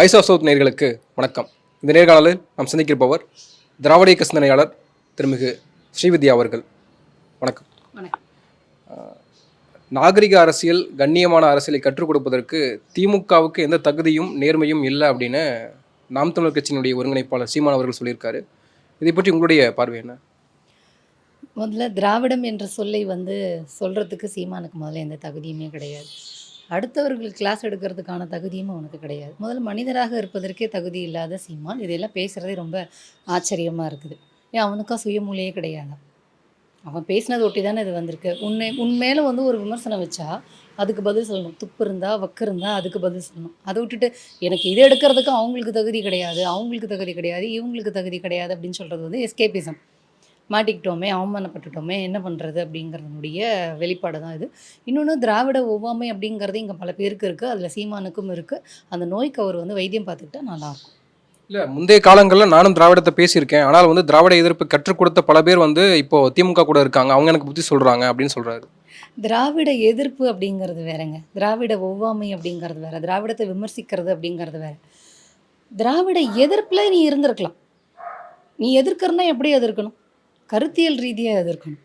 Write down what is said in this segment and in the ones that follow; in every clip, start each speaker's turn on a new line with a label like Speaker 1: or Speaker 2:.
Speaker 1: Voice of south நேர்களுக்கு வணக்கம். இந்த நேர்காணலில் நாம் சந்திக்கிருப்பவர் திராவிட இயக்க சிந்தனையாளர் திருமிகு ஸ்ரீவித்யா அவர்கள். வணக்கம். நாகரிக அரசியல் கண்ணியமான அரசியலை கற்றுக் கொடுப்பதற்கு திமுகவுக்கு எந்த தகுதியும் நேர்மையும் இல்லை அப்படின்னு நாம் தமிழர் கட்சியினுடைய ஒருங்கிணைப்பாளர் சீமான் அவர்கள் சொல்லியிருக்காரு. இதை பற்றி உங்களுடைய பார்வை என்ன?
Speaker 2: முதல்ல திராவிடம் என்ற சொல்லை வந்து சொல்கிறதுக்கு சீமானுக்கு முதல்ல எந்த தகுதியுமே கிடையாது. அடுத்தவர்களுக்கு கிளாஸ் எடுக்கிறதுக்கான தகுதியும் அவனுக்கு கிடையாது. முதல்ல மனிதராக இருப்பதற்கே தகுதி இல்லாத சீமான் இதெல்லாம் பேசுகிறதே ரொம்ப ஆச்சரியமாக இருக்குது. ஏன் அவனுக்கா சுயமூலையே கிடையாது? அவன் பேசினது ஒட்டி தானே இது வந்திருக்கு. உன்னை உண்மையில வந்து ஒரு விமர்சனம் வச்சா அதுக்கு பதில் சொல்லணும். துப்பு இருந்தா வக்கு இருந்தா அதுக்கு பதில் சொல்லணும். அதை விட்டுட்டு எனக்கு இது எடுக்கிறதுக்கு அவங்களுக்கு தகுதி கிடையாது அவங்களுக்கு தகுதி கிடையாது இவங்களுக்கு தகுதி கிடையாது அப்படின்னு சொல்கிறது வந்து எஸ்கேபிசம் மாட்டிக்கிட்டோமே அவமானப்பட்டுட்டோமே என்ன பண்ணுறது அப்படிங்கிறதுனுடைய வெளிப்பாடு தான் இது. இன்னொன்று திராவிட ஒவ்வாமை அப்படிங்கிறது இங்கே பல பேருக்கு இருக்குது அதில் சீமானுக்கும் இருக்குது அந்த நோய்க்கு அவர் வந்து வைத்தியம் பார்த்துக்கிட்டா நல்லாயிருக்கும்.
Speaker 1: இல்லை முந்தைய காலங்களில் நானும் திராவிடத்தை பேசியிருக்கேன். ஆனால் வந்து திராவிட எதிர்ப்பு கற்றுக் கொடுத்த பல பேர் வந்து இப்போ திமுக கூட இருக்காங்க. அவங்க எனக்கு புத்தி சொல்கிறாங்க அப்படின்னு சொல்கிறாரு
Speaker 2: திராவிட எதிர்ப்பு அப்படிங்கிறது வேறங்க. திராவிட ஒவ்வாமை அப்படிங்கிறது வேற. திராவிடத்தை விமர்சிக்கிறது அப்படிங்கிறது வேற. திராவிட எதிர்ப்பில் நீ இருந்திருக்கலாம். நீ எதிர்க்கிறனா எப்படி எதிர்க்கணும்? கருத்தியல் ரீதியாக எதிர்க்கணும்.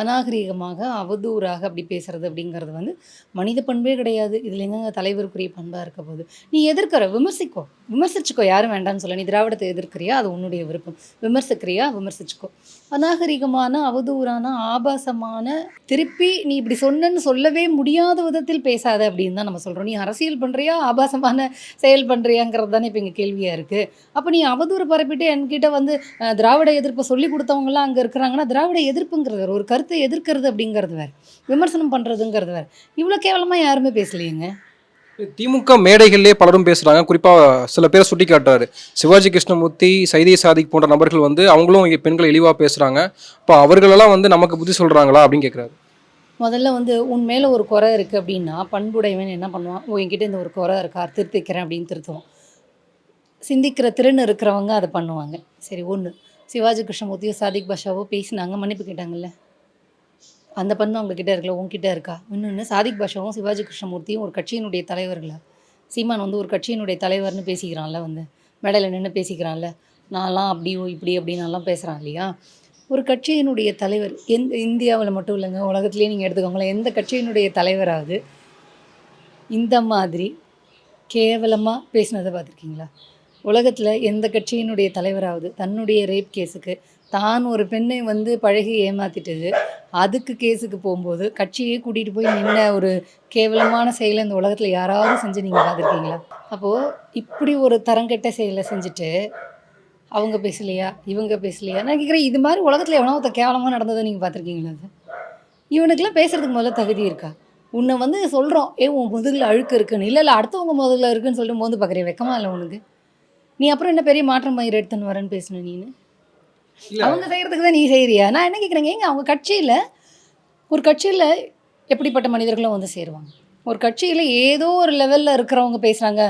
Speaker 2: அநாகரீகமாக அவதூறாக அப்படி பேசுறது அப்படிங்கிறது வந்து மனித பண்பே கிடையாது. இதில் எங்கங்க தலைவருக்குரிய பண்பாக இருக்க போகுது? நீ எதிர்க்கிற விமர்சிக்கோ. விமர்சிச்சுக்கோ யாரும் வேண்டாம்னு சொல்ல. நீ திராவிடத்தை எதிர்க்கிறியா? அது உன்னுடைய விருப்பம். விமர்சிக்கிறியா? விமர்சிச்சுக்கோ. அநாகரிகமான அவதூறான ஆபாசமான திருப்பி நீ இப்படி சொன்னேன்னு சொல்லவே முடியாத விதத்தில் பேசாத அப்படின்னு தான் நம்ம சொல்கிறோம் நீ அரசியல் பண்ணுறியா ஆபாசமான செயல் பண்ணுறியாங்கிறது தானே இப்போ இங்கே கேள்வியாக இருக்குது அப்போ நீ அவதூறு பரப்பிட்டு என்கிட்ட வந்து திராவிட எதிர்ப்பை சொல்லி கொடுத்தவங்களாம் அங்கே இருக்கிறாங்கன்னா திராவிட எதிர்ப்புங்கிறது ஒரு கரு கருத்தை எதிர்க்கிறது அப்படிங்கிறது வேறு. விமர்சனம் பண்ணுறதுங்கிறது வேறு. இவ்வளோ கேவலமாக யாருமே பேசலையேங்க?
Speaker 1: திமுக மேடைகள்லேயே பலரும் பேசுகிறாங்க குறிப்பாக சில பேரை சுட்டி காட்டுறாரு. சிவாஜி கிருஷ்ணமூர்த்தி சைதை சாதிக் போன்ற நபர்கள் வந்து அவங்களும் இங்கே பெண்களை இழிவாக பேசுகிறாங்க இப்போ அவர்களெல்லாம் வந்து நமக்கு புத்தி சொல்கிறாங்களா அப்படின்னு கேட்குறாரு
Speaker 2: முதல்ல வந்து உன் மேலே ஒரு குறை இருக்குது அப்படின்னா பண்புடையவன் என்ன பண்ணுவான்? ஓ என்கிட்ட இந்த ஒரு குறை இருக்கா? திருத்திக்கிறேன் அப்படின்னு திருத்துவான் சிந்திக்கிற திறன் இருக்கிறவங்க அதை பண்ணுவாங்க. சரி ஒன்று சிவாஜி கிருஷ்ணமூர்த்தியோ சாதிக் பாஷாவோ பேசினாங்க மன்னிப்பு கேட்டாங்கல்ல? அந்த பண்பு அவங்கக்கிட்ட இருக்கல உங்ககிட்ட இருக்கா? இன்னொன்று சாதிக் பாஷாவும் சிவாஜி கிருஷ்ணமூர்த்தியும் ஒரு கட்சியினுடைய தலைவர்களா? சீமான் வந்து ஒரு கட்சியினுடைய தலைவர்னு பேசிக்கிறான்ல வந்து மேடையில் நின்று பேசிக்கிறான்ல. நான்லாம் அப்படியோ இப்படி அப்படின்னாலாம் பேசுகிறான் இல்லையா? ஒரு கட்சியினுடைய தலைவர் எந்த இந்தியாவில் மட்டும் இல்லைங்க உலகத்துலேயே நீங்கள் எடுத்துக்கோங்களேன் எந்த கட்சியினுடைய தலைவராவது இந்த மாதிரி கேவலமாக பேசினதை பார்த்துருக்கீங்களா? உலகத்தில் எந்த கட்சியினுடைய தலைவராவது தன்னுடைய ரேப் கேஸுக்கு தான் ஒரு பெண்ணை வந்து பழகி ஏமாத்திட்டது. அதுக்கு கேஸுக்கு போகும்போது கட்சியே கூட்டிகிட்டு போய் நின்ன ஒரு கேவலமான செயலை இந்த உலகத்தில் யாராவது செஞ்சு நீங்கள் பார்த்துருக்கீங்களா? அப்போது இப்படி ஒரு தரங்கெட்ட செயலை செஞ்சுட்டு அவங்க பேசலையா? இவங்க பேசலையா? நான் கேட்குறேன் இது மாதிரி உலகத்தில் எவனோ ஒருத்தன் கேவலமாக நடந்ததை நீங்கள் பார்த்துருக்கீங்களா அது? இவனுக்கெல்லாம் பேசுகிறதுக்கு முதல்ல தகுதி இருக்கா? உன்னை வந்து சொல்கிறோம் ஏ உன் முதுகில் அழுக்கு இருக்குன்னு. இல்லை இல்லை அடுத்தவங்க முதல்ல இருக்குன்னு சொல்லிட்டு மோந்து பார்க்குறேன் வெக்கமா இல்லை உனக்கு. நீ அப்புறம் என்ன பெரிய மாற்றம் பயிர் எடுத்துன்னு வரேன்னு பேசுன நீனு? அவங்க செய்கிறதுக்கு தான் நீ செய்கிறியா நான் என்ன கேட்குறேங்க ஏங்க அவங்க கட்சியில் ஒரு கட்சியில் எப்படிப்பட்ட மனிதர்களும் வந்து சேருவாங்க. ஒரு கட்சியில் ஏதோ ஒரு லெவலில் இருக்கிறவங்க பேசுகிறாங்க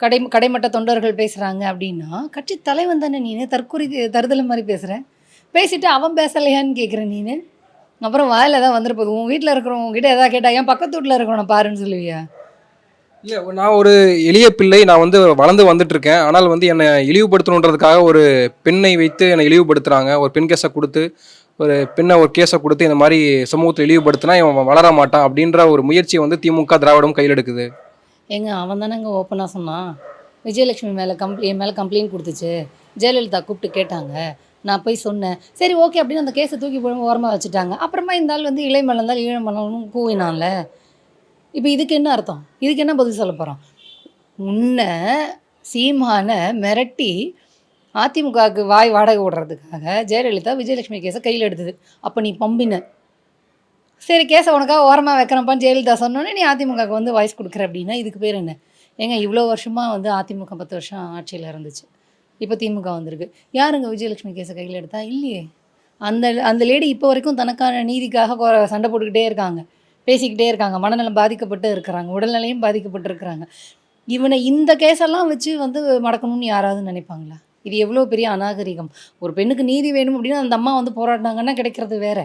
Speaker 2: கடை கடைமட்ட தொண்டர்கள் பேசுகிறாங்க அப்படின்னா கட்சி தலைவன் தானே நீ தற்கொலை தருதலை மாதிரி பேசுகிறேன் பேசிவிட்டு அவன் பேசலையான்னு கேட்குறேன் நீனு? அப்புறம் வாயில் தான் வந்துட்டு போகுது. உன் வீட்டில் இருக்கிறவங்க கிட்டே எதாவது கேட்டால் ஏன் பக்கத்து வீட்டில் இருக்கிறவனை பாருன்னு சொல்லுவியா?
Speaker 1: இல்லை நான் ஒரு எளிய பிள்ளை நான் வந்து வளர்ந்து வந்துட்டு இருக்கேன் ஆனால் வந்து என்னை இழிவுபடுத்தணுன்றதுக்காக ஒரு பெண்ணை வைத்து என்னை இழிவுபடுத்துகிறாங்க ஒரு பெண் கேஸை கொடுத்து ஒரு பெண்ணை ஒரு கேஸை கொடுத்து இந்த மாதிரி சமூகத்தில் இழிவுபடுத்தினா இவன் வளர மாட்டான் அப்படின்ற ஒரு முயற்சியை வந்து திமுக திராவிடம் கையில் எடுக்குது.
Speaker 2: ஏங்க அவன் தானேங்க ஓப்பனாக சொன்னான். விஜயலட்சுமி மேலே கம்ப்ளி என் மேலே கம்ப்ளைண்ட் கொடுத்துச்சு. ஜெயலலிதா கூப்பிட்டு கேட்டாங்க. நான் போய் சொன்னேன். சரி ஓகே அப்படின்னு அந்த கேஸை தூக்கி போய் ஓரமாக வச்சுட்டாங்க. அப்புறமா இந்த ஆள் வந்து இளை மலர்ந்தால் ஈழ கூவினான்ல. இப்போ இதுக்கு என்ன அர்த்தம்? இதுக்கு என்ன பதில் சொல்ல போகிறோம் உன்னை சீமான மிரட்டி அதிமுகவுக்கு வாய் வாடகை விடுறதுக்காக ஜெயலலிதா விஜயலட்சுமி கேஸை கையில் எடுத்தது. அப்போ நீ பம்பின. சரி கேஸை உனக்காக ஓரமாக வைக்கிறப்பான்னு ஜெயலலிதா சொன்னோன்னே நீ அதிமுகவுக்கு வந்து வாய்ஸ் கொடுக்குற அப்படின்னா இதுக்கு பேர் என்ன? ஏங்க இவ்வளோ வருஷமாக வந்து அதிமுக பத்து வருஷம் ஆட்சியில் இருந்துச்சு. இப்போ திமுக வந்திருக்கு. யாருங்க விஜயலட்சுமி கேஸை கையில் எடுத்தா? இல்லையே. அந்த அந்த லேடி இப்போ வரைக்கும் தனக்கான நீதிக்காக சண்டை போட்டுக்கிட்டே இருக்காங்க. பேசிக்கிட்டே இருக்காங்க. மனநலம் பாதிக்கப்பட்டு இருக்கிறாங்க. உடல்நிலையும் பாதிக்கப்பட்டு இருக்கிறாங்க இவனை இந்த கேஸெல்லாம் வச்சு வந்து மடக்கணும்னு யாராவது நினைப்பாங்களா? இது எவ்வளோ பெரிய அநாகரிகம். ஒரு பெண்ணுக்கு நீதி வேணும் அப்படின்னா அந்த அம்மா வந்து போராடினாங்கன்னா கிடைக்கிறது வேற.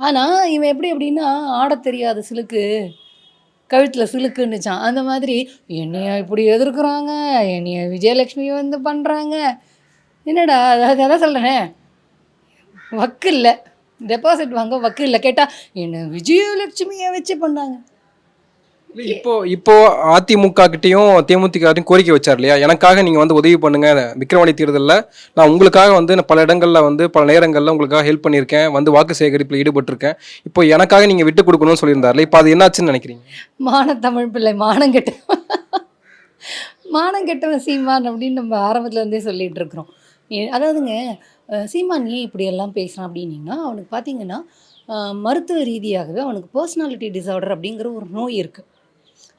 Speaker 2: ஆனால் இவன் எப்படி அப்படின்னா ஆடத் தெரியாத சிலுக்கு கழுத்தில் சிலுக்குன்னுச்சான் அந்த மாதிரி என்னைய இப்படி எதிர்க்கிறாங்க? என்னைய விஜயலட்சுமி வந்து பண்ணுறாங்க என்னடா அதாவது அதான் சொல்கிறேனே வக்கு இல்லை டெபாசிட் வாங்க வக்கு இல்லை கேட்டால் என்ன விஜயலட்சுமியை வச்சு பண்ணாங்க?
Speaker 1: இப்போ இப்போ அதிமுக கிட்டயும் தேமுதிக கோரிக்கை வச்சார் இல்லையா? எனக்காக நீங்க வந்து உதவி பண்ணுங்க. விக்ரவாணி தேர்தலில் நான் உங்களுக்காக வந்து பல இடங்கள்ல வந்து பல நேரங்கள்ல உங்களுக்காக ஹெல்ப் பண்ணியிருக்கேன். வந்து வாக்கு சேகரிப்பில் ஈடுபட்டிருக்கேன். இப்போ எனக்காக நீங்க விட்டு கொடுக்கணும்னு சொல்லியிருந்தார்ல இப்போ அது என்னாச்சுன்னு நினைக்கிறீங்க?
Speaker 2: மானத்தமிழ் பிள்ளை மானம் கெட்டவன் மானம் கெட்டவன் சீமான் அப்படின்னு நம்ம ஆரம்பத்துல இருந்தே சொல்லிட்டு இருக்கிறோம். அதாவதுங்க சீமான் ஏன் இப்படியெல்லாம் பேசுகிறான் அப்படின்னீங்கன்னா அவனுக்கு பார்த்தீங்கன்னா மருத்துவ ரீதியாகவே அவனுக்கு பர்சனாலிட்டி டிசார்டர் அப்படிங்கிற ஒரு நோய் இருக்குது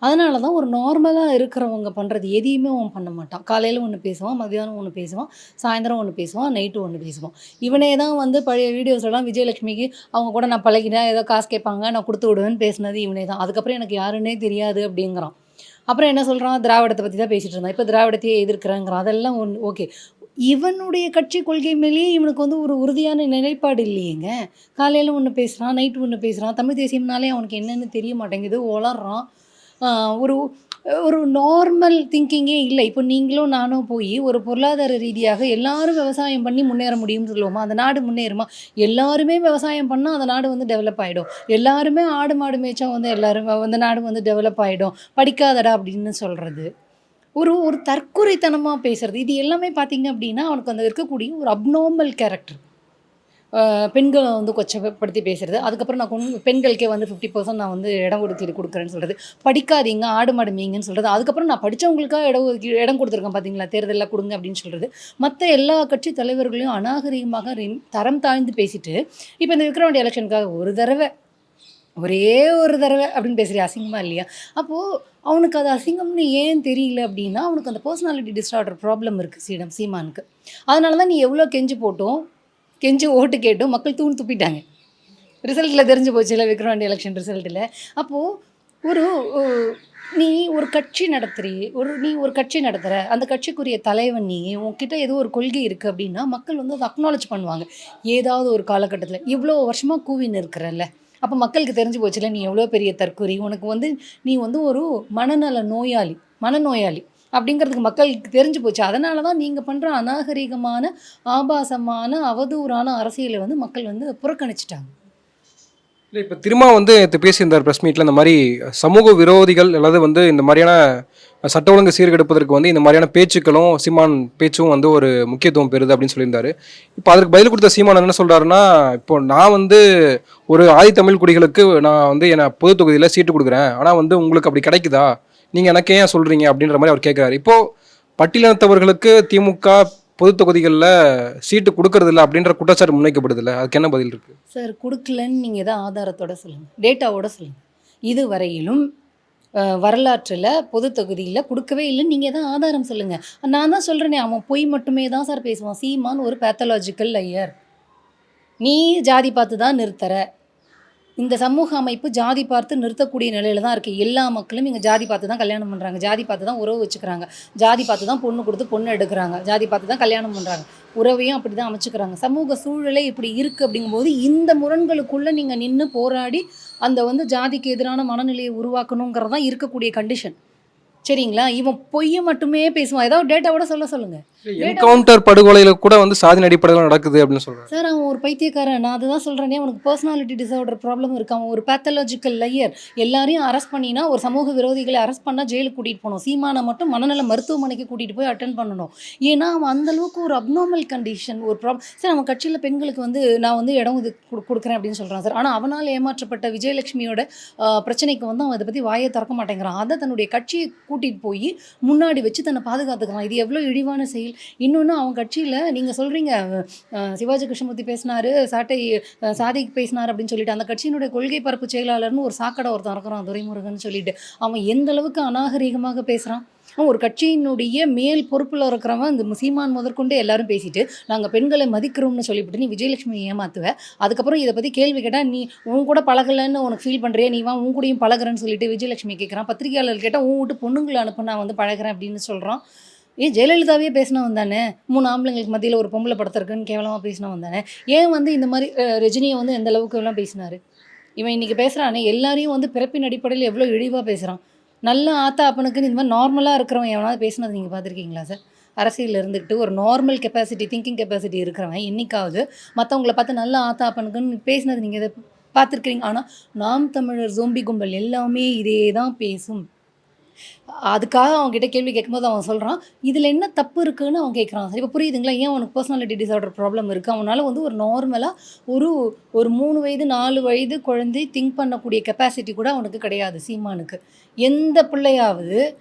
Speaker 2: அதனால தான் ஒரு நார்மலாக இருக்கிறவங்க பண்ணுறது எதையுமே அவன் பண்ண மாட்டான். காலையில் ஒன்று பேசுவான் மதியானம் ஒன்று பேசுவான் சாயந்தரம் ஒன்று பேசுவான் நைட்டு ஒன்று பேசுவான். இவனே தான் வந்து பழைய வீடியோஸ்லாம் விஜயலட்சுமிக்கு அவங்க கூட நான் பழகினேன் ஏதோ காசு கேட்பாங்க நான் கொடுத்து விடுவேன்னு பேசினது இவனே தான். அதுக்கப்புறம் எனக்கு யாருன்னே தெரியாது அப்படிங்கிறான். அப்புறம் என்ன சொல்கிறான் திராவிடத்தை பற்றி தான் பேசிகிட்டு இருந்தான். இப்போ திராவிடத்தையே எதிர்க்கிறேங்கிறான். அதெல்லாம் ஒன்று ஓகே இவனுடைய கட்சி கொள்கை மேலேயே இவனுக்கு வந்து ஒரு உறுதியான நிலைப்பாடு இல்லையேங்க. காலையில் ஒன்று பேசுகிறான் நைட்டு ஒன்று பேசுகிறான் தமிழ் தேசியம்னாலே அவனுக்கு என்னென்னு தெரிய மாட்டேங்குது வளர்றான் ஒரு ஒரு நார்மல் திங்கிங்கே இல்லை. இப்போ நீங்களும் நானும் போய் ஒரு பொருளாதார ரீதியாக எல்லாரும் விவசாயம் பண்ணி முன்னேற முடியும்னு சொல்லுவோமா? அந்த நாடு முன்னேறுமா? எல்லாருமே விவசாயம் பண்ணால் அந்த நாடு வந்து டெவலப் ஆகிடும் எல்லாருமே ஆடு மாடு மேய்ச்சா வந்து எல்லாரும் அந்த நாடு வந்து டெவலப் ஆகிடும் படிக்காதடா அப்படின்னு சொல்கிறது ஒரு ஒரு தற்குறைத்தனமாக பேசுறது. இது எல்லாமே பார்த்தீங்க அப்படின்னா அவனுக்கு அந்த இருக்கக்கூடிய ஒரு அப்நார்மல் கேரக்டர் பெண்களை வந்து கொச்சப்படுத்தி பேசுறது. அதுக்கப்புறம் நான் கொண்டு பெண்களுக்கே வந்து ஃபிஃப்டி பர்சன்ட் நான் வந்து இடம் ஒதுக்கீடு கொடுக்குறேன்னு சொல்கிறது படிக்காதீங்க ஆடு மாடு மீங்கன்னு சொல்கிறது அதுக்கப்புறம் நான் படித்தவங்களுக்காக இடம் ஒதுக்கீடு இடம் கொடுத்துருக்கேன் பார்த்தீங்களா தேர்தலில் கொடுங்க அப்படின்னு சொல்கிறது மற்ற எல்லா கட்சி தலைவர்களையும் அநாகரிகமாக தரம் தாழ்ந்து பேசிட்டு இப்போ இந்த விக்ரவாண்டி எலெக்ஷனுக்காக ஒரு தடவை ஒரே ஒரு தடவை அப்படின்னு பேசுகிற அசிங்கமாக இல்லையா? அப்போது அவனுக்கு அது அசிங்கம்னு ஏன் தெரியல அப்படின்னா அவனுக்கு அந்த பர்சனாலிட்டி டிஸார்டர் ப்ராப்ளம் இருக்குது சீடம் சீமானுக்கு. அதனால தான் நீ எவ்வளோ கெஞ்சு போட்டோம் கெஞ்சி ஓட்டு கேட்டும் மக்கள் தூண் துப்பிட்டாங்க. ரிசல்ட்டில் தெரிஞ்சு போச்சுல விக்ரவாண்டி எலெக்ஷன் ரிசல்ட்டில் அப்போது ஒரு நீ ஒரு கட்சி நடத்துறீ ஒரு நீ ஒரு கட்சி நடத்துகிற அந்த கட்சிக்குரிய தலைவன் நீ உன்கிட்ட ஏதோ ஒரு கொள்கை இருக்குது அப்படின்னா மக்கள் வந்து அதை அக்னாலேஜ் பண்ணுவாங்க. ஏதாவது ஒரு காலகட்டத்தில் இவ்வளோ வருஷமாக கூவின்னு இருக்கிறல்ல அப்போ மக்களுக்கு தெரிஞ்சு போச்சுல நீ எவ்வளோ பெரிய தற்கொலை? உனக்கு வந்து நீ வந்து ஒரு மனநல நோயாளி மனநோயாளி அப்படிங்கிறதுக்கு மக்களுக்கு தெரிஞ்சு போச்சு. அதனால தான் நீங்கள் பண்ணுற அநாகரிகமான ஆபாசமான அவதூறான அரசியலை வந்து மக்கள் வந்து புறக்கணிச்சிட்டாங்க.
Speaker 1: இல்லை இப்போ திரும்ப வந்து பேசியிருந்தார் ப்ரெஸ் மீட்டில் இந்த மாதிரி சமூக விரோதிகள் அல்லது வந்து இந்த மாதிரியான சட்ட ஒழுங்கு சீர்கெடுப்பதற்கு வந்து இந்த மாதிரியான பேச்சுக்களும் சீமான் பேச்சும் வந்து ஒரு முக்கியத்துவம் பெறுது அப்படின்னு சொல்லியிருந்தாரு. இப்போ அதற்கு பதில் கொடுத்த சீமான் என்ன சொல்றாருன்னா இப்போ நான் வந்து ஒரு ஆதித்தமிழ் குடிகளுக்கு நான் வந்து என்ன பொது தொகுதியில் சீட்டு கொடுக்குறேன். ஆனால் வந்து உங்களுக்கு அப்படி கிடைக்குதா? நீங்கள் எனக்கு ஏன் சொல்கிறீங்க அப்படின்ற மாதிரி அவர் கேட்குறாரு இப்போது பட்டியலினத்தவர்களுக்கு திமுக பொது தொகுதிகளில் சீட்டு கொடுக்கறதில்ல அப்படின்ற குற்றச்சாட்டு முன்வைக்கப்படுதில்ல. அதுக்கு என்ன பதில் இருக்குது
Speaker 2: சார் கொடுக்கலன்னு நீங்கள் எதாவது ஆதாரத்தோட சொல்லுங்கள் டேட்டாவோட சொல்லுங்கள் இதுவரையிலும் வரலாற்றில் பொது தொகுதியில் கொடுக்கவே இல்லைன்னு நீங்கள் தான் ஆதாரம் சொல்லுங்கள் நான் தான் சொல்கிறேனே அவன் பொய் மட்டுமே தான் சார் பேசுவான். சீமான் ஒரு பேத்தலாஜிக்கல் லையர் நீ ஜாதி பார்த்து தான் நிறுத்துற. இந்த சமூக அமைப்பு ஜாதி பார்த்து நிறுத்தக்கூடிய நிலையில தான் இருக்குது எல்லா மக்களும் இங்கே ஜாதி பார்த்து தான் கல்யாணம் பண்ணுறாங்க ஜாதி பார்த்து தான் உறவு வச்சுக்கிறாங்க. ஜாதி பார்த்து தான் பொண்ணு கொடுத்து பொண்ணு எடுக்கிறாங்க. ஜாதி பார்த்து தான் கல்யாணம் பண்ணுறாங்க உறவையும் அப்படி தான் அமைச்சுக்கிறாங்க. சமூக சூழலே இப்படி இருக்குது அப்படிங்கும்போது இந்த முரண்களுக்குள்ளே நீங்கள் நின்று போராடி அந்த வந்து ஜாதிக்கு எதிரான மனநிலையை உருவாக்கணுங்கிறது தான் இருக்கக்கூடிய கண்டிஷன் சரிங்களா? இவன் பொய்யை மட்டுமே பேசுவான். ஏதாவது டேட்டாவோட சொல்ல சொல்லுங்கள்
Speaker 1: என்கவுண்டர் படுகொலையில கூட வந்து சாதின் அடிப்படையில் நடக்குது அப்படின்னு சொல்றாரு.
Speaker 2: சார் அவன் ஒரு பைத்தியக்காரன். நான் அதுதான் சொல்கிறேனே அவனுக்கு பர்சனாலிட்டி டிசார்டர் ப்ராப்ளம் இருக்கு. அவன் ஒரு பேத்தலாஜிக்கல் லையர் எல்லாரையும் அரெஸ்ட் பண்ணினா ஒரு சமூக விரோதிகளை அரெஸ்ட் பண்ணால் ஜெயிலுக்கு கூட்டிகிட்டு போகணும். சீமானை மட்டும் மனநல மருத்துவமனைக்கு கூட்டிகிட்டு போய் அட்டன் பண்ணணும். ஏன்னா அவன் அந்த அளவுக்கு ஒரு அப்நார்மல் கண்டிஷன் ஒரு ப்ராப்ளம் சார் அவன் கட்சியில் பெண்களுக்கு வந்து நான் வந்து இடம் இது கொடு- கொடுக்குறேன் அப்படின்னு சொல்கிறான் சார். ஆனால் அவனால் ஏமாற்றப்பட்ட விஜயலட்சுமியோட பிரச்சனைக்கு வந்து அவன் அதை பத்தி வாயை திறக்க மாட்டேங்கிறான். அதை தன்னுடைய கட்சியை கூட்டிகிட்டு போய் முன்னாடி வச்சு தன்னை பாதுகாத்துக்கிறான். இது எவ்வளோ இழிவான செயல் இன்னொன்று அவன் கட்சியில் நீங்கள் சொல்கிறீங்க சிவாஜி கிருஷ்ணமூர்த்தி பேசினாரு சாட்டை சாதிக்கு பேசினார் அப்படின்னு சொல்லிட்டு அந்த கட்சியினுடைய கொள்கை பரப்பு செயலாளர்னு ஒரு சாக்கடை ஒருத்தன் இருக்கிறான் துரைமுருகன் சொல்லிட்டு. அவன் எந்த அளவுக்கு அநாகரீகமாக பேசுகிறான் அவன் ஒரு கட்சியினுடைய மேல் பொறுப்பில் இருக்கிறவன் இந்த சீமான் முதற்கொண்டு எல்லாரும் பேசிட்டு நாங்கள் பெண்களை மதிக்கிறோம்னு சொல்லிவிட்டு நீ விஜயலட்சுமி ஏமாத்துவேன் அதுக்கப்புறம் இதை பற்றி கேள்வி கேட்டால் நீ உன் கூட பழகலைன்னு உனக்கு ஃபீல் பண்ணுறியா நீ வா உன் கூடயும் பழகுறேன்னு சொல்லிட்டு விஜயலட்சுமி கேட்குறான் பத்திரிகையாளர் கேட்டால் உன் வீட்டு பொண்ணுங்களை அனுப்புனா நான் வந்து பழகுறேன் அப்படின்னு சொல்கிறான் ஏன் ஜெயலலிதாவே பேசினவன் தானே? மூணு ஆம்பளைங்களுக்கு மத்தியில் ஒரு பொம்பளை படத்திருக்குன்னு கேவலமாக பேசினவன் தானே? ஏன் வந்து இந்த மாதிரி ரஜினியை வந்து எந்த அளவுக்கு எல்லாம் பேசினாரு? இவன் இன்னைக்கு பேசுகிறானே எல்லாரையும் வந்து பிறப்பின் அடிப்படையில் எவ்வளோ இழிவாக பேசுகிறான் நல்ல ஆத்தா அப்பனுக்குன்னு இந்த மாதிரி நார்மலாக இருக்கிறவன் எவனாவது பேசினது நீங்கள் பார்த்துருக்கீங்களா சார் அரசியலில் இருந்துக்கிட்டு ஒரு நார்மல் கெப்பாசிட்டி திங்கிங் கெப்பாசிட்டி இருக்கிறவன் என்னைக்காவது மற்றவங்கள பார்த்து நல்ல ஆத்தா அப்பனுக்குன்னு பேசினது நீங்கள் இதை பார்த்துருக்கிறீங்க. ஆனால் நாம் தமிழர் ஜோம்பி கும்பல் எல்லாமே இதே தான் பேசும். அதுக்காக அவன் கேள்வி கேட்கும்போது அவன் சொல்கிறான் இதில் என்ன தப்பு இருக்குன்னு அவன் கேட்குறான். சரி இப்போ புரியுதுங்களா? ஏன் அவனுக்கு பர்சனாலிட்டி டிசார்டர் ப்ராப்ளம் இருக்குது அவனால் வந்து ஒரு நார்மலாக ஒரு ஒரு மூணு வயது நாலு வயது குழந்தை திங்க் பண்ணக்கூடிய கெப்பாசிட்டி கூட அவனுக்கு கிடையாது சீமானுக்கு. எந்த பிள்ளையாவது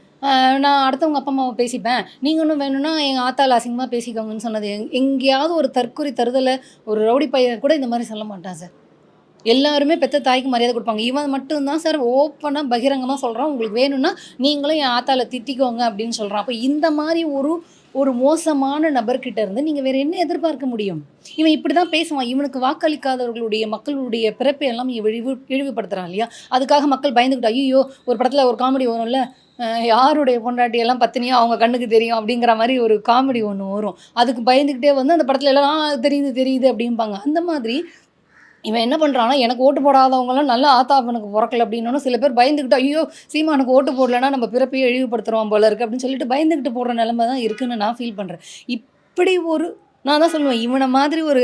Speaker 2: நான் அடுத்தவங்க அப்பா அம்மாவை பேசிப்பேன். நீங்கள் ஒன்றும் வேணும்னா எங்கள் ஆத்தால் அசிங்கமாக பேசிக்கோங்கன்னு சொன்னது. எங்- எங்கேயாவது ஒரு தற்கொலை தருதலை ஒரு ரவுடி பையன் கூட இந்த மாதிரி சொல்ல மாட்டான் சார். எல்லாருமே பெற்ற தாய்க்கு மரியாதை கொடுப்பாங்க. இவன் மட்டும்தான் சார் ஓப்பனாக பகிரங்கமாக சொல்கிறான் உங்களுக்கு வேணும்னா நீங்களும் என் ஆத்தால திட்டிக்கோங்க அப்படின்னு சொல்கிறான் அப்போ இந்த மாதிரி ஒரு ஒரு மோசமான நபர்கிட்ட இருந்து நீங்கள் வேறு என்ன எதிர்பார்க்க முடியும்? இவன் இப்படி தான் பேசுவான். இவனுக்கு வாக்களிக்காதவர்களுடைய மக்களுடைய பிறப்பை எல்லாம் இழிவு இழிவுபடுத்துகிறான் இல்லையா? அதுக்காக மக்கள் பயந்துக்கிட்டா ஐயோ ஒரு படத்தில் ஒரு காமெடி வரும்ல யாருடைய பொண்டாட்டி எல்லாம் பத்தினியோ? அவங்க கண்ணுக்கு தெரியும் அப்படிங்கிற மாதிரி ஒரு காமெடி ஒன்று வரும். அதுக்கு பயந்துக்கிட்டே வந்து அந்த படத்துல எல்லாம் தெரியுது தெரியுது அப்படிம்பாங்க. அந்த மாதிரி இவன் என்ன பண்ணுறான்னா எனக்கு ஓட்டு போடாதவங்களும் நல்ல ஆத்தாப்பனுக்கு பிறக்கல அப்படின்னோன்னு சில பேர் பயந்துக்கிட்டு ஐயோ சீமானுக்கு ஓட்டு போடலன்னா நம்ம பிறப்பையே இழிவுபடுத்துகிறோம் போல இருக்கு. அப்படின்னு சொல்லிட்டு பயந்துக்கிட்டு போடுற நிலமை தான் இருக்குன்னு நான் ஃபீல் பண்ணுறேன் இப்படி ஒரு நான் தான் சொல்லுவேன் இவனை மாதிரி ஒரு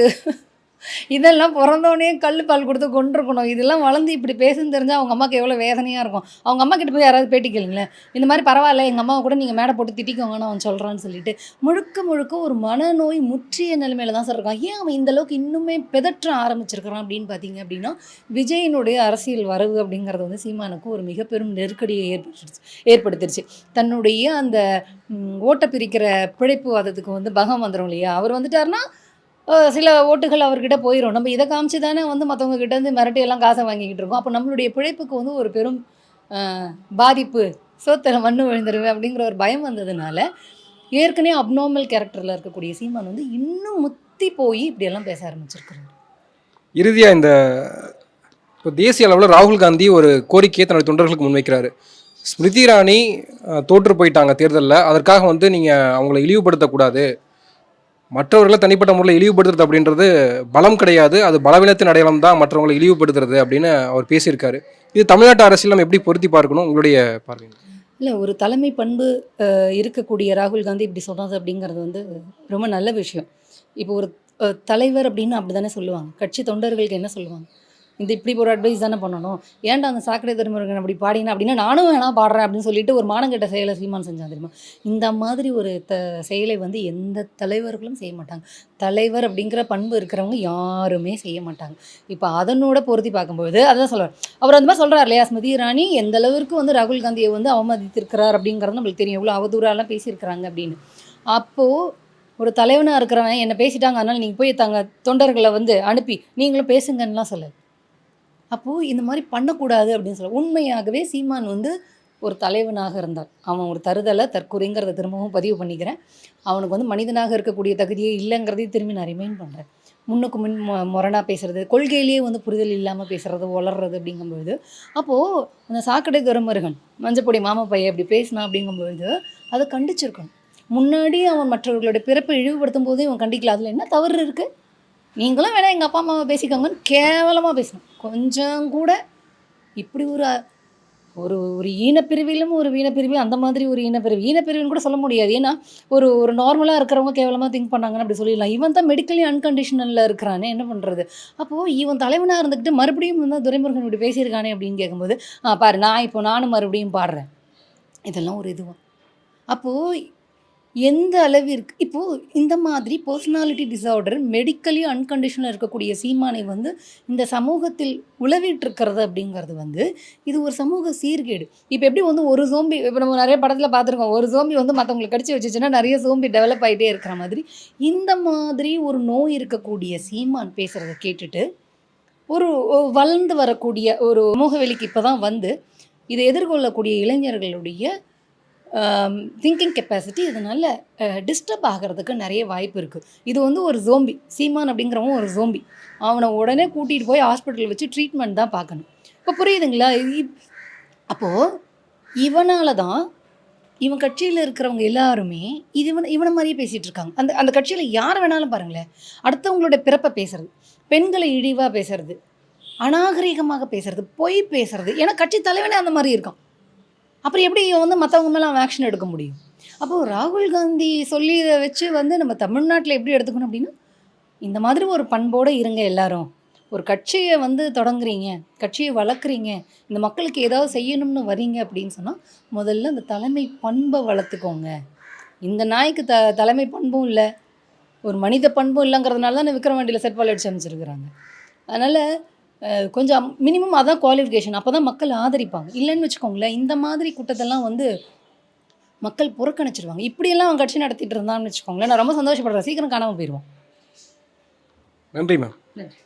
Speaker 2: இதெல்லாம் பிறந்தோடனே கல் பால் கொடுத்து கொண்டிருக்கணும் இதெல்லாம் வளர்ந்து இப்படி பேசுன்னு தெரிஞ்சால் அவங்க அம்மாவுக்கு எவ்வளோ வேதனையாக இருக்கும். அவங்க அம்மா கிட்ட போய் யாராவது பேட்டி கேளுங்களேன். இந்த மாதிரி பரவாயில்ல எங்கள் அம்மாவை கூட நீங்கள் மேடை போட்டு திட்டிக்கோங்கன்னு அவன் சொல்கிறான்னு சொல்லிட்டு முழுக்க முழுக்க ஒரு மனநோய் முற்றிய நிலைமையில தான் சார் இருக்கான். ஏன் அவன் இந்த அளவுக்கு இன்னுமே பிதற்ற ஆரம்பிச்சிருக்கிறான் அப்படின்னு பார்த்தீங்க அப்படின்னா விஜயனுடைய அரசியல் வரவு அப்படிங்கிறது வந்து சீமானுக்கு ஒரு மிக பெரும் நெருக்கடியை ஏற்படுத்திடுச்சு ஏற்படுத்திடுச்சு தன்னுடைய அந்த ஓட்டை பிரிக்கிற பிழைப்புவாதத்துக்கு வந்து பகம் வந்துடும் இல்லையா? அவர் வந்துட்டாருன்னா சில ஓட்டுகள் அவர்கிட்ட போயிடும் நம்ம இதை காமிச்சு தானே வந்து மற்றவங்க கிட்ட இருந்து காசை வாங்கிக்கிட்டு இருக்கோம். அப்போ நம்மளுடைய பிழைப்புக்கு வந்து ஒரு பெரும் பாதிப்பு சோத்தில் மண்ணு விழுந்துருவேன் அப்படிங்கிற ஒரு பயம் வந்ததுனால ஏற்கனவே அப்நார்மல் கேரக்டரில் இருக்கக்கூடிய சீமான் வந்து இன்னும் முத்தி போய் இப்படியெல்லாம் பேச ஆரம்பிச்சிருக்கிறாரு.
Speaker 1: இறுதியாக இந்த இப்போ தேசிய அளவில் ராகுல் காந்தி ஒரு கோரிக்கையை தன்னுடைய தொண்டர்களுக்கு முன்வைக்கிறாரு. ஸ்மிருதி இராணி தோற்று போயிட்டாங்க தேர்தலில். அதற்காக வந்து நீங்கள் அவங்கள இழிவுபடுத்தக்கூடாது மற்றவர்களை தனிப்பட்ட முறையில் இழிவுபடுத்துறது அப்படின்றது பலம் கிடையாது. அது பலவீனத்தின் அடையாளம் தான் மற்றவங்களை இழிவுபடுத்துறது அப்படின்னு அவர் பேசியிருக்காரு. இது தமிழ்நாட்டு அரசியல் நம்ம எப்படி பொருத்தி பார்க்கணும்? உங்களுடைய பார்வை
Speaker 2: இல்லை ஒரு தலைமை பண்பு இருக்கக்கூடிய ராகுல் காந்தி இப்படி சொல்கிறது அப்படிங்கிறது வந்து ரொம்ப நல்ல விஷயம். இப்போ ஒரு தலைவர் அப்படின்னு அப்படி தானே சொல்லுவாங்க. கட்சி தொண்டர்களுக்கு என்ன சொல்லுவாங்க? இந்த இப்படி ஒரு அட்வைஸ் தானே பண்ணணும்? ஏன்டா அந்த சாக்கடை திருமுருகன் அப்படி பாடினா? அப்படின்னா நானும் வேணா பாடுறேன் அப்படின்னு சொல்லிட்டு ஒரு மானங்கெட்ட செயலை சீமான் செஞ்சான் தெரியுமா? இந்த மாதிரி ஒரு த செயலை வந்து எந்த தலைவர்களும் செய்ய மாட்டாங்க. தலைவர் அப்படிங்கிற பண்பு இருக்கிறவங்க யாருமே செய்ய மாட்டாங்க. இப்போ அதனோட பொருத்தி பார்க்கும்போது அதான் சொல்கிறார் அவர் அந்த மாதிரி சொல்கிறார் இல்லையா ஸ்மிருதி இராணி எந்த அளவிற்கு வந்து ராகுல் காந்தியை வந்து அவமதித்திருக்கிறார் அப்படிங்கிறது நம்மளுக்கு தெரியும். எவ்வளோ அவதூறாலாம் பேசியிருக்கிறாங்க அப்படின்னு. அப்போது ஒரு தலைவனாக இருக்கிறவன் என்னை பேசிட்டாங்க அதனால் நீங்கள் போய் தங்க தொண்டர்களை வந்து அனுப்பி நீங்களும் பேசுங்கன்னுலாம் சொல்லு அப்போது இந்த மாதிரி பண்ணக்கூடாது அப்படின்னு சொல்ல உண்மையாகவே சீமான் வந்து ஒரு தலைவனாக இருந்தார். அவன் ஒரு தருதலை தற்கொலைங்கிறத திரும்பவும் பதிவு பண்ணிக்கிறேன். அவனுக்கு வந்து மனிதனாக இருக்கக்கூடிய தகுதியே இல்லைங்கிறதையும் திரும்பி நான் ரிமைண்ட் பண்ணுறேன் முன்னுக்கு முன் மொ முரணாக பேசுறது கொள்கையிலேயே வந்து புரிதல் இல்லாமல் பேசுகிறது வளர்றது அப்படிங்கும்பொழுது அப்போது அந்த சாக்கடை கருமருகன் மஞ்சப்பொடி மாமா பையன் இப்படி பேசினா அப்படிங்கும்பொழுது அதை கண்டிச்சிருக்கணும். முன்னாடி அவன் மற்றவர்களுடைய பிறப்பை இழிவுபடுத்தும் போது இவன் கண்டிக்கல. அதில் என்ன தவறு இருக்குது நீங்களும் வேணால் எங்கள் அப்பா அம்மாவை பேசிக்கோங்கன்னு கேவலமாக பேசணும். கொஞ்சம் கூட இப்படி ஒரு ஒரு ஒரு ஈனப்பிரிவிலும் ஒரு வீணப்பிரிவில் அந்த மாதிரி ஒரு ஈனப்பிரிவு. ஈனப்பிரிவுன்னு கூட சொல்ல முடியாது. ஏன்னா ஒரு ஒரு நார்மலாக இருக்கிறவங்க கேவலமாக திங்க் பண்ணாங்கன்னு அப்படி சொல்லிடலாம். இவன் தான் மெடிக்கலி அன்கண்டிஷனலில் இருக்கிறானே என்ன பண்ணுறது அப்போது இவன் தலைவனாக இருந்துக்கிட்டு மறுபடியும் வந்து துரைமுருகன் இப்படி பேசியிருக்கானே அப்படின்னு கேட்கும்போது பாரு நான் இப்போ நானும் மறுபடியும் பாடுறேன். இதெல்லாம் ஒரு இதுவாக அப்போது எந்த அளவிற்கு இப்போது இந்த மாதிரி பர்சனாலிட்டி டிசார்டர் மெடிக்கலி அன்கண்டிஷனில் இருக்கக்கூடிய சீமானை வந்து இந்த சமூகத்தில் உளவிட்டுருக்கிறது அப்படிங்கிறது வந்து இது ஒரு சமூக சீர்கேடு. இப்போ எப்படி வந்து ஒரு சோம்பி இப்போ நம்ம நிறைய படத்தில் பார்த்துருக்கோம். ஒரு சோம்பி வந்து மற்றவங்களை கடிச்சு வச்சுச்சுன்னா நிறைய சோம்பி டெவலப் ஆகிட்டே இருக்கிற மாதிரி இந்த மாதிரி ஒரு நோய் இருக்கக்கூடிய சீமான் பேசுகிறத கேட்டுட்டு ஒரு ஒரு வளர்ந்து வரக்கூடிய ஒரு சமூக வெளிக்கு இப்போ தான் வந்து இதை எதிர்கொள்ளக்கூடிய இளைஞர்களுடைய திங்கிங் கெப்பாசிட்டி இதனால் டிஸ்டர்ப் ஆகிறதுக்கு நிறைய வாய்ப்பு இருக்குது இது வந்து ஒரு ஜோம்பி சீமான் அப்படிங்கிறவன் ஒரு ஜோம்பி அவனை உடனே கூட்டிகிட்டு போய் ஹாஸ்பிட்டல் வச்சு ட்ரீட்மெண்ட் தான் பார்க்கணும். இப்போ புரியுதுங்களா? அப்போது இவனால் தான் இவன் கட்சியில் இருக்கிறவங்க எல்லாருமே இது இவன் இவனை மாதிரியே பேசிகிட்டு இருக்காங்க. அந்த அந்த கட்சியில் யார் வேணாலும் பாருங்களேன். அடுத்தவங்களோட பிறப்பை பேசுறது பெண்களை இழிவாக பேசுறது அநாகரிகமாக பேசுறது பொய் பேசுறது. ஏன்னா கட்சி தலைவனே அந்த மாதிரி இருக்கான். அப்புறம் எப்படி இவன் வந்து மற்றவங்க மேலே அவன் ஆக்ஷன் எடுக்க முடியும்? அப்போது ராகுல் காந்தி சொல்லியதை வச்சு வந்து நம்ம தமிழ்நாட்டில் எப்படி எடுத்துக்கணும் அப்படின்னா இந்த மாதிரி ஒரு பண்போடு இருங்க எல்லாரும். ஒரு கட்சியை வந்து தொடங்குறீங்க கட்சியை வளர்க்குறீங்க இந்த மக்களுக்கு ஏதாவது செய்யணும்னு வரீங்க அப்படின்னு சொன்னால் முதல்ல அந்த தலைமை பண்பை வளர்த்துக்கோங்க. இந்த நாய்க்கு த தலைமை பண்பும் இல்லை. ஒரு மனித பண்பும் இல்லைங்கிறதுனால தான் விக்ரவாண்டியில் செட்பால் அடிச்சு அமைச்சிருக்கிறாங்க அதனால் கொஞ்சம் மினிமம் அதான் குவாலிஃபிகேஷன் அப்போ தான் மக்கள் ஆதரிப்பாங்க. இல்லைன்னு வச்சுக்கோங்களேன் இந்த மாதிரி கூட்டத்தெல்லாம் வந்து மக்கள் புறக்கணிச்சிருவாங்க. இப்படியெல்லாம் அவன் கட்சி நடத்திட்டு இருந்தான்னு வச்சுக்கோங்களேன் நான் ரொம்ப சந்தோஷப்படுறேன். சீக்கிரம் காணாமல் போயிடுவான்
Speaker 1: நன்றி மேம்
Speaker 2: நன்றி.